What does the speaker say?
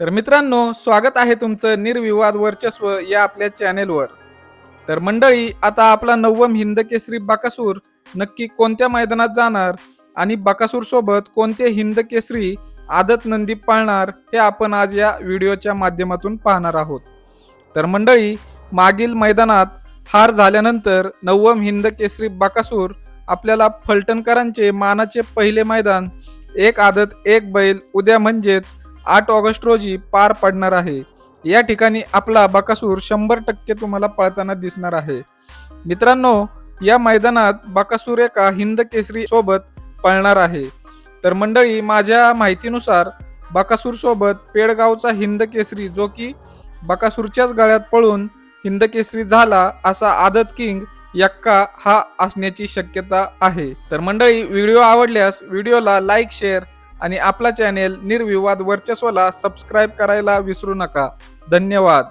तर मित्रांनो स्वागत आहे तुमचं निर्विवाद वर्चस्व या आपल्या चॅनेलवर. तर मंडळी आता आपला नवम हिंद केसरी बाकासूर नक्की कोणत्या मैदानात जाणार आणि बाकासूर सोबत कोणते हिंद केसरी आदत नंदी पाळणार हे आपण आज या व्हिडिओच्या माध्यमातून पाहणार आहोत. तर मंडळी मागील मैदानात हार झाल्यानंतर नवम हिंद केसरी बाकासूर आपल्याला फलटणकरांचे मानाचे पहिले मैदान एक आदत एक बैल उद्या म्हणजेच आठ ऑगस्ट रोजी पार पडणार आहे. या ठिकाणी आपला बकासूर शंभर टक्के तुम्हाला पळताना दिसणार आहे. मित्रांनो या मैदानात बकासूर एका हिंद केसरी सोबत पळणार आहे. तर मंडळी माझ्या माहितीनुसार बकासूर सोबत पेडगावचा हिंद केसरी जो की बकासूरच्याच गळ्यात पळून हिंद केसरी झाला असा आदत किंग यक्का हा असण्याची शक्यता आहे. तर मंडळी व्हिडिओ आवडल्यास व्हिडिओला लाईक शेअर आणि आपला चॅनेल निर्विवाद वर्चस्वला सबस्क्राईब करायला विसरू नका. धन्यवाद.